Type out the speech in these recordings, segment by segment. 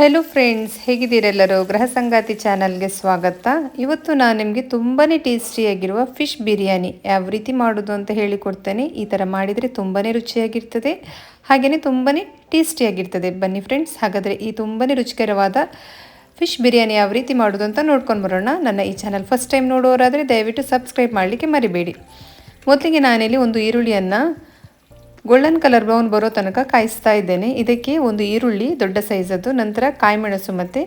Hello friends ಹೇಗಿದ್ದೀರೆಲ್ಲರೂ ಗೃಹ ಸಂಗಾತಿ ಚಾನಲ್ಗೆ ಸ್ವಾಗತ. ಇವತ್ತು ನಾನು ನಿಮಗೆ ತುಂಬಾ ಟೇಸ್ಟಿಯಾಗಿರುವ ಫಿಶ್ ಬಿರಿಯಾನಿ ಯಾವ ರೀತಿ ಮಾಡೋದು ಅಂತ ಹೇಳಿಕೊಡ್ತೇನೆ. ಈ ಥರ ಮಾಡಿದರೆ ತುಂಬಾ ರುಚಿಯಾಗಿರ್ತದೆ. ಹಾಗೆಯೇ ತುಂಬಾ ಟೇಸ್ಟಿಯಾಗಿರ್ತದೆ ಬನ್ನಿ ಫ್ರೆಂಡ್ಸ್ ಹಾಗಾದರೆ ಈ ತುಂಬಾ ರುಚಿಕರವಾದ ಫಿಶ್ ಬಿರಿಯಾನಿ ಯಾವ ರೀತಿ ಮಾಡೋದು ಅಂತ ನೋಡ್ಕೊಂಡು ಬರೋಣ. ನನ್ನ ಈ ಚಾನಲ್ ಫಸ್ಟ್ ಟೈಮ್ ನೋಡೋರಾದರೆ ದಯವಿಟ್ಟು ಸಬ್ಸ್ಕ್ರೈಬ್ ಮಾಡಲಿಕ್ಕೆ ಮರಿಬೇಡಿ. ಮೊದಲಿಗೆ ನಾನಿಲ್ಲಿ ಒಂದು ಈರುಳ್ಳಿಯನ್ನು ಗೋಲ್ಡನ್ ಕಲರ್ ಬ್ರೌನ್ ಬರೋ ತನಕ ಕಾಯಿಸ್ತಾ ಇದ್ದೇನೆ. ಇದಕ್ಕೆ ಒಂದು ಈರುಳ್ಳಿ, ದೊಡ್ಡ ಸೈಜದ್ದು ನಂತರ ಕಾಯಿಮೆಣಸು ಮತ್ತು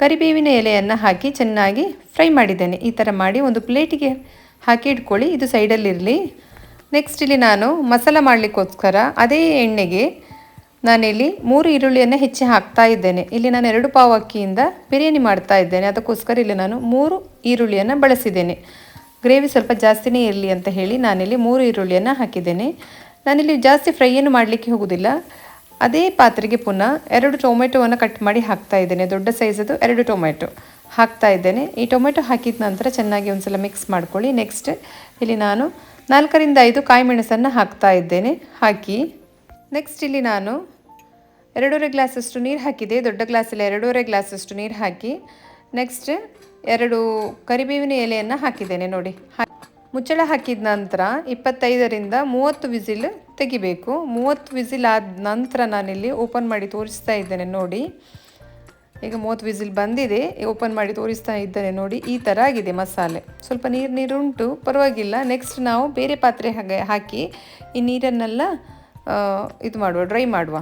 ಕರಿಬೇವಿನ ಎಲೆಯನ್ನು ಹಾಕಿ ಚೆನ್ನಾಗಿ ಫ್ರೈ ಮಾಡಿದ್ದೇನೆ. ಈ ಥರ ಮಾಡಿ ಒಂದು ಪ್ಲೇಟಿಗೆ ಹಾಕಿ ಇಟ್ಕೊಳ್ಳಿ. ಇದು ಸೈಡಲ್ಲಿರಲಿ ನೆಕ್ಸ್ಟ್ ಇಲ್ಲಿ ನಾನು ಮಸಾಲ ಮಾಡಲಿಕ್ಕೋಸ್ಕರ ಅದೇ ಎಣ್ಣೆಗೆ ನಾನಿಲ್ಲಿ ಮೂರು ಈರುಳ್ಳಿಯನ್ನು ಹೆಚ್ಚಿ ಹಾಕ್ತಾ ಇದ್ದೇನೆ. ಇಲ್ಲಿ ನಾನು ಎರಡು ಪಾವು ಅಕ್ಕಿಯಿಂದ ಬಿರಿಯಾನಿ ಮಾಡ್ತಾ ಇದ್ದೇನೆ. ಅದಕ್ಕೋಸ್ಕರ ಇಲ್ಲಿ ನಾನು ಮೂರು ಈರುಳ್ಳಿಯನ್ನು ಬಳಸಿದ್ದೇನೆ. ಗ್ರೇವಿ ಸ್ವಲ್ಪ ಜಾಸ್ತಿನೇ ಇರಲಿ ಅಂತ ಹೇಳಿ ನಾನಿಲ್ಲಿ ಮೂರು ಈರುಳ್ಳಿಯನ್ನು ಹಾಕಿದ್ದೇನೆ. ನಾನಿಲ್ಲಿ ಜಾಸ್ತಿ ಫ್ರೈ ಏನು ಮಾಡಲಿಕ್ಕೆ ಹೋಗೋದಿಲ್ಲ. ಅದೇ ಪಾತ್ರೆಗೆ ಪುನಃ ಎರಡು ಟೊಮೆಟೊವನ್ನು ಕಟ್ ಮಾಡಿ ಹಾಕ್ತಾ ಇದ್ದೇನೆ. ದೊಡ್ಡ ಸೈಜದು ಎರಡು ಟೊಮೆಟೊ. ಹಾಕ್ತಾ ಇದ್ದೇನೆ. ಈ ಟೊಮೆಟೊ ಹಾಕಿದ ನಂತರ ಚೆನ್ನಾಗಿ ಒಂದ್ಸಲ ಮಿಕ್ಸ್ ಮಾಡ್ಕೊಳ್ಳಿ. ನೆಕ್ಸ್ಟ್ ಇಲ್ಲಿ ನಾನು ನಾಲ್ಕರಿಂದ ಐದು ಕಾಯಿ ಮೆಣಸನ್ನು ಹಾಕ್ತಾ ಇದ್ದೇನೆ. ಹಾಕಿ ನೆಕ್ಸ್ಟ್ ಇಲ್ಲಿ ನಾನು ಎರಡೂವರೆ ಗ್ಲಾಸಷ್ಟು ನೀರು ಹಾಕಿದೆ. ದೊಡ್ಡ ಗ್ಲಾಸಲ್ಲಿ ಎರಡೂವರೆ ಗ್ಲಾಸಷ್ಟು ನೀರು ಹಾಕಿ ನೆಕ್ಸ್ಟ್ ಎರಡು ಕರಿಬೇವಿನ ಎಲೆಯನ್ನು ಹಾಕಿದ್ದೇನೆ ನೋಡಿ. ಮುಚ್ಚಳ ಹಾಕಿದ ನಂತರ ಇಪ್ಪತ್ತೈದರಿಂದ ಮೂವತ್ತು ವಿಸಿಲ್ ತೆಗಿಬೇಕು. ಮೂವತ್ತು ವಿಸಿಲ್ ಆದ ನಂತರ ನಾನಿಲ್ಲಿ ಓಪನ್ ಮಾಡಿ ತೋರಿಸ್ತಾ ಇದ್ದೇನೆ ನೋಡಿ. ಈಗ ಮೂವತ್ತು ವಿಸಿಲ್ ಬಂದಿದೆ. ಓಪನ್ ಮಾಡಿ ತೋರಿಸ್ತಾ ಇದ್ದೇನೆ ನೋಡಿ. ಈ ಥರ ಆಗಿದೆ ಮಸಾಲೆ. ಸ್ವಲ್ಪ ನೀರು ನೀರು ಉಂಟು ಪರವಾಗಿಲ್ಲ. ನೆಕ್ಸ್ಟ್ ನಾವು ಬೇರೆ ಪಾತ್ರೆ ಹಾಗೆ ಹಾಕಿ ಈ ನೀರನ್ನೆಲ್ಲ ಇದು ಮಾಡುವ, ಡ್ರೈ ಮಾಡುವ.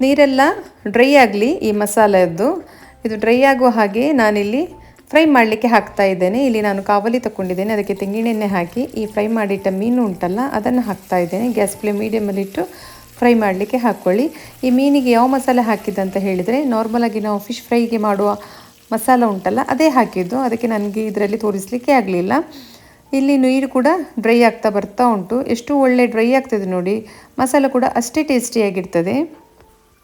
ನೀರೆಲ್ಲ ಡ್ರೈ ಆಗಲಿ ಈ ಮಸಾಲೆಯದ್ದು ಇದು ಡ್ರೈ ಆಗುವ ಹಾಗೆ ನಾನಿಲ್ಲಿ ಫ್ರೈ ಮಾಡಲಿಕ್ಕೆ ಹಾಕ್ತಾ ಇದ್ದೇನೆ. ಇಲ್ಲಿ ನಾನು ಕಾವಲಿ ತಗೊಂಡಿದ್ದೇನೆ ಅದಕ್ಕೆ ತೆಂಗಿನೆಣ್ಣೆ ಹಾಕಿ ಈ ಫ್ರೈ ಮಾಡಿಟ್ಟ ಮೀನು ಉಂಟಲ್ಲ, ಅದನ್ನು ಹಾಕ್ತಾ ಇದ್ದೇನೆ. ಗ್ಯಾಸ್ ಫ್ಲೇಮ್ ಮೀಡಿಯಮಲ್ಲಿಟ್ಟು ಫ್ರೈ ಮಾಡಲಿಕ್ಕೆ ಹಾಕ್ಕೊಳ್ಳಿ. ಈ ಮೀನಿಗೆ ಯಾವ ಮಸಾಲೆ ಹಾಕಿದ್ದಂತ ಹೇಳಿದರೆ ನಾರ್ಮಲಾಗಿ ನಾವು ಫಿಶ್ ಫ್ರೈಗೆ ಮಾಡುವ ಮಸಾಲ ಉಂಟಲ್ಲ, ಅದೇ ಹಾಕಿದ್ದು. ಅದಕ್ಕೆ ನನಗೆ ಇದರಲ್ಲಿ ತೋರಿಸಲಿಕ್ಕೆ ಆಗಲಿಲ್ಲ. ಇಲ್ಲಿ ನೀರು ಕೂಡ ಡ್ರೈ ಆಗ್ತಾ ಬರ್ತಾ ಉಂಟು. ಎಷ್ಟು ಒಳ್ಳೆ ಡ್ರೈ ಆಗ್ತದೆ ನೋಡಿ. ಮಸಾಲೆ ಕೂಡ ಅಷ್ಟೇ ಟೇಸ್ಟಿಯಾಗಿರ್ತದೆ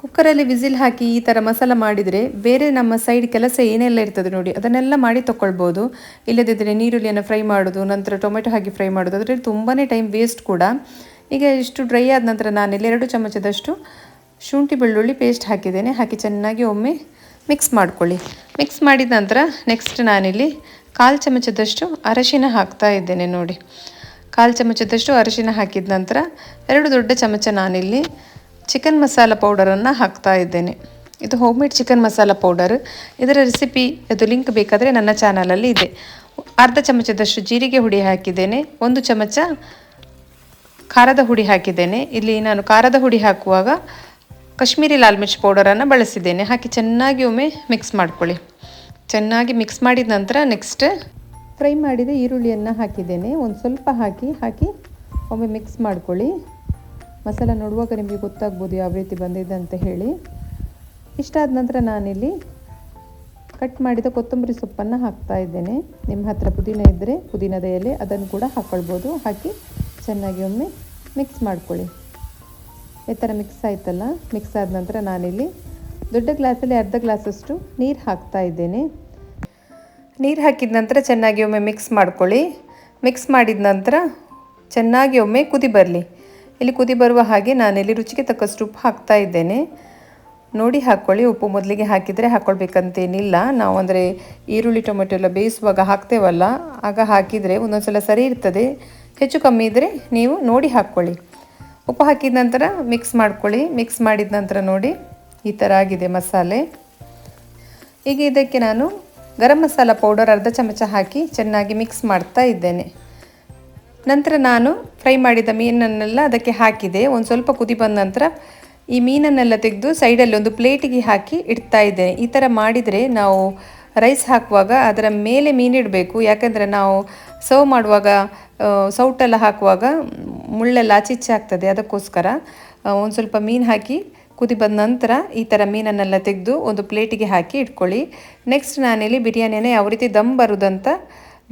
ಕುಕ್ಕರಲ್ಲಿ ವಿಸಿಲ್ ಹಾಕಿ ಈ ಥರ ಮಸಾಲ ಮಾಡಿದರೆ ಬೇರೆ ನಮ್ಮ ಸೈಡ್ ಕೆಲಸ ಏನೆಲ್ಲ ಇರ್ತದೆ ನೋಡಿ, ಅದನ್ನೆಲ್ಲ ಮಾಡಿ ತೊಗೊಳ್ಬೋದು ಇಲ್ಲದಿದ್ದರೆ ನೀರುಳ್ಳಿಯನ್ನು ಫ್ರೈ ಮಾಡೋದು, ನಂತರ ಟೊಮೆಟೊ ಹಾಕಿ ಫ್ರೈ ಮಾಡೋದು, ಅದರಲ್ಲಿ ತುಂಬಾ ಟೈಮ್ ವೇಸ್ಟ್ ಕೂಡ. ಈಗ ಇಷ್ಟು ಡ್ರೈ ಆದ ನಂತರ ನಾನಿಲ್ಲಿ ಎರಡು ಚಮಚದಷ್ಟು ಶುಂಠಿ ಬೆಳ್ಳುಳ್ಳಿ ಪೇಸ್ಟ್ ಹಾಕಿದ್ದೇನೆ. ಹಾಕಿ ಚೆನ್ನಾಗಿ ಒಮ್ಮೆ ಮಿಕ್ಸ್ ಮಾಡ್ಕೊಳ್ಳಿ. ಮಿಕ್ಸ್ ಮಾಡಿದ ನಂತರ ನೆಕ್ಸ್ಟ್ ನಾನಿಲ್ಲಿ ಕಾಲು ಚಮಚದಷ್ಟು ಅರಶಿನ ಹಾಕ್ತಾ ಇದ್ದೇನೆ ನೋಡಿ. ಕಾಲು ಚಮಚದಷ್ಟು ಅರಶಿನ ಹಾಕಿದ ನಂತರ ಎರಡು ದೊಡ್ಡ ಚಮಚ ನಾನಿಲ್ಲಿ ಚಿಕನ್ ಮಸಾಲ ಪೌಡರನ್ನು ಹಾಕ್ತಾ ಇದ್ದೇನೆ. ಇದು home made chicken masala powder. ಇದರ ರೆಸಿಪಿ ಅದು ಲಿಂಕ್ ಬೇಕಾದರೆ ನನ್ನ ಚಾನಲಲ್ಲಿ ಇದೆ. ಅರ್ಧ ಚಮಚದಷ್ಟು ಜೀರಿಗೆ ಹುಡಿ ಹಾಕಿದ್ದೇನೆ. ಒಂದು ಚಮಚ ಖಾರದ ಹುಡಿ ಹಾಕಿದ್ದೇನೆ. ಇಲ್ಲಿ ನಾನು ಖಾರದ ಹುಡಿ ಹಾಕುವಾಗ ಕಾಶ್ಮೀರಿ ಲಾಲ್ ಮಿರ್ಚ್ ಪೌಡರನ್ನು ಬಳಸಿದ್ದೇನೆ. ಹಾಕಿ ಚೆನ್ನಾಗಿ ಒಮ್ಮೆ ಮಿಕ್ಸ್ ಮಾಡ್ಕೊಳ್ಳಿ. ಚೆನ್ನಾಗಿ ಮಿಕ್ಸ್ ಮಾಡಿದ ನಂತರ ನೆಕ್ಸ್ಟ್ ಫ್ರೈ ಮಾಡಿದ ಈರುಳ್ಳಿಯನ್ನು ಹಾಕಿದ್ದೇನೆ. ಒಂದು ಸ್ವಲ್ಪ ಹಾಕಿ ಹಾಕಿ ಒಮ್ಮೆ ಮಿಕ್ಸ್ ಮಾಡ್ಕೊಳ್ಳಿ. ಮಸಾಲ ನೋಡುವಾಗ ನಿಮಗೆ ಗೊತ್ತಾಗ್ಬೋದು ಯಾವ ರೀತಿ ಬಂದಿದೆ ಅಂತ ಹೇಳಿ. ಇಷ್ಟಾದ ನಂತರ ನಾನಿಲ್ಲಿ ಕಟ್ ಮಾಡಿದ ಕೊತ್ತಂಬರಿ ಸೊಪ್ಪನ್ನು ಹಾಕ್ತಾ ಇದ್ದೇನೆ. ನಿಮ್ಮ ಹತ್ರ ಪುದೀನ ಇದ್ದರೆ ಪುದೀನದ ಎಲೆ ಅದನ್ನು ಕೂಡ ಹಾಕ್ಕೊಳ್ಬೋದು ಹಾಕಿ ಚೆನ್ನಾಗಿ ಒಮ್ಮೆ ಮಿಕ್ಸ್ ಮಾಡ್ಕೊಳ್ಳಿ. ಈ ಥರ ಮಿಕ್ಸ್ ಆಯ್ತಲ್ಲ? ಮಿಕ್ಸ್ ಆದ ನಂತರ ನಾನಿಲ್ಲಿ ದೊಡ್ಡ ಗ್ಲಾಸಲ್ಲಿ ಅರ್ಧ ಗ್ಲಾಸಷ್ಟು ನೀರು ಹಾಕ್ತಾ ಇದ್ದೇನೆ. ನೀರು ಹಾಕಿದ ನಂತರ ಚೆನ್ನಾಗಿ ಒಮ್ಮೆ ಮಿಕ್ಸ್ ಮಾಡ್ಕೊಳ್ಳಿ. ಮಿಕ್ಸ್ ಮಾಡಿದ ನಂತರ ಚೆನ್ನಾಗಿ ಒಮ್ಮೆ ಕುದಿ ಬರಲಿ. ಇಲ್ಲಿ ಕುದಿ ಬರುವ ಹಾಗೆ ನಾನಿಲ್ಲಿ ರುಚಿಗೆ ತಕ್ಕಷ್ಟು ಉಪ್ಪು ಹಾಕ್ತಾ ಇದ್ದೇನೆ. ನೋಡಿ ಹಾಕ್ಕೊಳ್ಳಿ ಉಪ್ಪು ಮೊದಲಿಗೆ ಹಾಕಿದರೆ ಹಾಕ್ಕೊಳ್ಬೇಕಂತೇನಿಲ್ಲ ನಾವು ಅಂದರೆ ಈರುಳ್ಳಿ, ಟೊಮೆಟೊ ಎಲ್ಲ ಬೇಯಿಸುವಾಗ ಹಾಕ್ತೇವಲ್ಲ. ಆಗ ಹಾಕಿದರೆ ಒಂದೊಂದು ಸಲ ಸರಿ ಇರ್ತದೆ. ಹೆಚ್ಚು ಕಮ್ಮಿ ಇದ್ದರೆ ನೀವು ನೋಡಿ ಹಾಕ್ಕೊಳ್ಳಿ ಉಪ್ಪು ಹಾಕಿದ ನಂತರ ಮಿಕ್ಸ್ ಮಾಡ್ಕೊಳ್ಳಿ. ಮಿಕ್ಸ್ ಮಾಡಿದ ನಂತರ ನೋಡಿ, ಈ ಥರ ಆಗಿದೆ ಮಸಾಲೆ. ಈಗ ಇದಕ್ಕೆ ನಾನು ಗರಂ ಮಸಾಲ ಪೌಡರ್ ಅರ್ಧ ಚಮಚ ಹಾಕಿ ಚೆನ್ನಾಗಿ ಮಿಕ್ಸ್ ಮಾಡ್ತಾ ಇದ್ದೇನೆ. ನಂತರ ನಾನು ಫ್ರೈ ಮಾಡಿದ ಮೀನನ್ನೆಲ್ಲ ಅದಕ್ಕೆ ಹಾಕಿದೆ. ಒಂದು ಸ್ವಲ್ಪ ಕುದಿ ಬಂದ ನಂತರ ಈ ಮೀನನ್ನೆಲ್ಲ ತೆಗೆದು ಸೈಡಲ್ಲಿ ಒಂದು ಪ್ಲೇಟಿಗೆ ಹಾಕಿ ಇಡ್ತಾ ಇದ್ದೆ. ಈ ಥರ ಮಾಡಿದರೆ ನಾವು ರೈಸ್ ಹಾಕುವಾಗ ಅದರ ಮೇಲೆ ಮೀನಿಡಬೇಕು ಯಾಕಂದರೆ ನಾವು ಸರ್ವ್ ಮಾಡುವಾಗ ಸೌಟೆಲ್ಲ ಹಾಕುವಾಗ ಮುಳ್ಳೆಲ್ಲ ಆಚಿಚ್ಚೆ ಆಗ್ತದೆ ಅದಕ್ಕೋಸ್ಕರ. ಒಂದು ಸ್ವಲ್ಪ ಮೀನು ಹಾಕಿ ಕುದಿ ಬಂದ ನಂತರ ಈ ಥರ ಮೀನನ್ನೆಲ್ಲ ತೆಗೆದು ಒಂದು ಪ್ಲೇಟಿಗೆ ಹಾಕಿ ಇಟ್ಕೊಳ್ಳಿ. ನೆಕ್ಸ್ಟ್ ನಾನಿಲ್ಲಿ ಬಿರಿಯಾನಿನೇ ಯಾವ ರೀತಿ ದಮ್ ಬರುದಂತ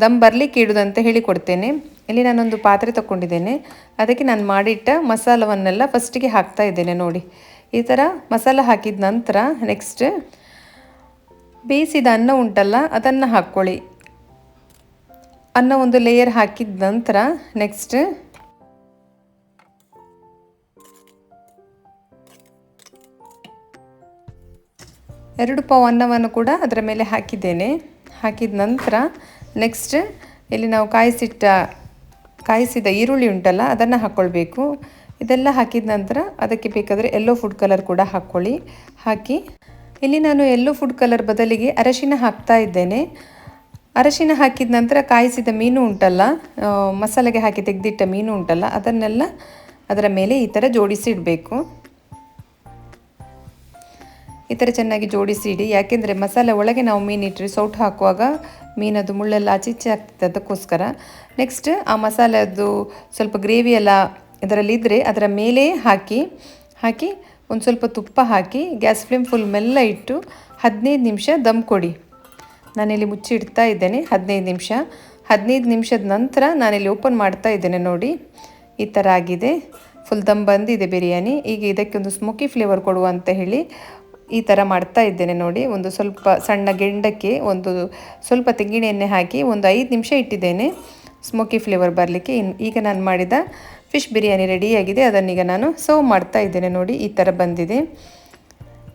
ದಮ್ ಬರಲಿಕ್ಕೆ ಹೇಳಿ ಹೇಳಿಕೊಡ್ತೇನೆ. ಇಲ್ಲಿ ನಾನೊಂದು ಪಾತ್ರೆ ತಗೊಂಡಿದ್ದೇನೆ ಅದಕ್ಕೆ ನಾನು ಮಾಡಿಟ್ಟ ಮಸಾಲವನ್ನೆಲ್ಲ ಫಸ್ಟಿಗೆ ಹಾಕ್ತಾ ಇದ್ದೇನೆ ನೋಡಿ. ಈ ಥರ ಮಸಾಲ ಹಾಕಿದ ನಂತರ ನೆಕ್ಸ್ಟ್ ಬೇಯಿಸಿದ ಅನ್ನ ಉಂಟಲ್ಲ, ಅದನ್ನು ಹಾಕ್ಕೊಳ್ಳಿ. ಅನ್ನ ಒಂದು ಲೇಯರ್ ಹಾಕಿದ ನಂತರ ನೆಕ್ಸ್ಟ್ ಎರಡು ಪಾವ್ ಅನ್ನವನ್ನು ಕೂಡ ಅದರ ಮೇಲೆ ಹಾಕಿದ್ದೇನೆ. ಹಾಕಿದ ನಂತರ ನೆಕ್ಸ್ಟ್ ಇಲ್ಲಿ ನಾವು ಕಾಯಿಸಿಟ್ಟ, ಕಾಯಿಸಿದ ಈರುಳ್ಳಿ ಉಂಟಲ್ಲ, ಅದನ್ನು ಹಾಕ್ಕೊಳ್ಬೇಕು ಇದೆಲ್ಲ ಹಾಕಿದ ನಂತರ ಅದಕ್ಕೆ ಬೇಕಾದರೆ ಎಲ್ಲೋ ಫುಡ್ ಕಲರ್ ಕೂಡ ಹಾಕ್ಕೊಳ್ಳಿ. ಹಾಕಿ, ಇಲ್ಲಿ ನಾನು ಎಲ್ಲೋ ಫುಡ್ ಕಲರ್ ಬದಲಿಗೆ ಅರಶಿನ ಹಾಕ್ತಾ ಇದ್ದೇನೆ. ಅರಶಿನ ಹಾಕಿದ ನಂತರ ಕಾಯಿಸಿದ ಮೀನು ಉಂಟಲ್ಲ ಮಸಾಲೆಗೆ ಹಾಕಿ ತೆಗೆದಿಟ್ಟ ಮೀನು ಉಂಟಲ್ಲ, ಅದನ್ನೆಲ್ಲ ಅದರ ಮೇಲೆ ಈ ಥರ ಜೋಡಿಸಿ ಇಡಬೇಕು. ಈ ಥರ ಚೆನ್ನಾಗಿ ಜೋಡಿಸಿ ಇಡಿ. ಯಾಕೆಂದರೆ ಮಸಾಲೆ ಒಳಗೆ ನಾವು ಮೀನಿಟ್ಟರೆ ಸೌಟು ಹಾಕುವಾಗ ಮೀನದು ಮುಳ್ಳೆಲ್ಲ ಆಚೆ ಈಚೆ ಆಗ್ತದೆ ಅದಕ್ಕೋಸ್ಕರ. ನೆಕ್ಸ್ಟ್ ಆ ಮಸಾಲೆದು ಸ್ವಲ್ಪ ಗ್ರೇವಿ ಎಲ್ಲ ಇದರಲ್ಲಿ ಇದ್ದರೆ ಅದರ ಮೇಲೆ ಹಾಕಿ ಹಾಕಿ ಒಂದು ಸ್ವಲ್ಪ ತುಪ್ಪ ಹಾಕಿ, ಗ್ಯಾಸ್ ಫ್ಲೇಮ್ ಫುಲ್ ಮೆಲ್ಲ ಇಟ್ಟು ಹದಿನೈದು ನಿಮಿಷ ದಮ್ ಕೊಡಿ. ನಾನಿಲ್ಲಿ ಮುಚ್ಚಿ ಇಡ್ತಾ ಇದ್ದೇನೆ ಹದಿನೈದು ನಿಮಿಷ. ಹದಿನೈದು ನಿಮಿಷದ ನಂತರ ನಾನಿಲ್ಲಿ ಓಪನ್ ಮಾಡ್ತಾ ಇದ್ದೇನೆ ನೋಡಿ. ಈ ಥರ ಆಗಿದೆ. ಫುಲ್ ದಮ್ ಬಂದಿದೆ ಬಿರಿಯಾನಿ. ಈಗ ಇದಕ್ಕೆ ಒಂದು ಸ್ಮೋಕಿ ಫ್ಲೇವರ್ ಕೊಡುವ ಅಂತ ಹೇಳಿ ಈ ಥರ ಮಾಡ್ತಾ ಇದ್ದೇನೆ ನೋಡಿ. ಒಂದು ಸ್ವಲ್ಪ ಸಣ್ಣ ಗೆಂಡಕ್ಕೆ ಒಂದು ಸ್ವಲ್ಪ ತೆಂಗಿನ ಎಣ್ಣೆ ಹಾಕಿ ಒಂದು ಐದು ನಿಮಿಷ ಇಟ್ಟಿದ್ದೇನೆ. ಸ್ಮೋಕಿ ಫ್ಲೇವರ್ ಬರಲಿಕ್ಕೆ. ಈಗ ನಾನು ಮಾಡಿದ ಫಿಶ್ ಬಿರಿಯಾನಿ ರೆಡಿಯಾಗಿದೆ ಅದನ್ನೀಗ ನಾನು ಸರ್ವ್ ಮಾಡ್ತಾ ಇದ್ದೇನೆ ನೋಡಿ. ಈ ಥರ ಬಂದಿದೆ.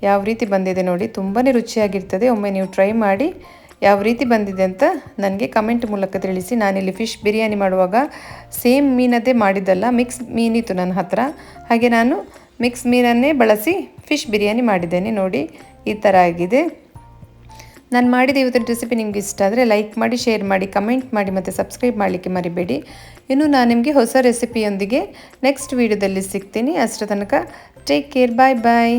ಯಾವ ರೀತಿ ಬಂದಿದೆ ನೋಡಿ. ತುಂಬಾ ರುಚಿಯಾಗಿರ್ತದೆ. ಒಮ್ಮೆ ನೀವು ಟ್ರೈ ಮಾಡಿ ಯಾವ ರೀತಿ ಬಂದಿದೆ ಅಂತ ನನಗೆ ಕಮೆಂಟ್ ಮೂಲಕ ತಿಳಿಸಿ. ನಾನಿಲ್ಲಿ ಫಿಶ್ ಬಿರಿಯಾನಿ ಮಾಡುವಾಗ ಸೇಮ್ ಮೀನದ್ದೇ ಮಾಡಿದ್ದಲ್ಲ. ಮಿಕ್ಸ್ ಮೀನಿತ್ತು ನನ್ನ ಹತ್ರ. ಹಾಗೆ ನಾನು ಮಿಕ್ಸ್ ಮೀನನ್ನೇ ಬಳಸಿ ಫಿಶ್ ಬಿರಿಯಾನಿ ಮಾಡಿದ್ದೇನೆ ನೋಡಿ, ಈ ಥರ ಆಗಿದೆ. ನಾನು ಮಾಡಿದ ಇವತ್ತಿನ ರೆಸಿಪಿ ನಿಮ್ಗೆ ಇಷ್ಟ ಆದರೆ ಲೈಕ್ ಮಾಡಿ ಶೇರ್ ಮಾಡಿ ಕಮೆಂಟ್ ಮಾಡಿ ಮತ್ತು ಸಬ್ಸ್ಕ್ರೈಬ್ ಮಾಡಲಿಕ್ಕೆ ಮರಿಬೇಡಿ. ಇನ್ನು ನಾನು ನಿಮಗೆ ಹೊಸ ರೆಸಿಪಿಯೊಂದಿಗೆ ನೆಕ್ಸ್ಟ್ ವೀಡಿಯೋದಲ್ಲಿ ಸಿಗ್ತೀನಿ. ಅಷ್ಟರ ತನಕ ಟೇಕ್ ಕೇರ್ ಬಾಯ್ ಬಾಯ್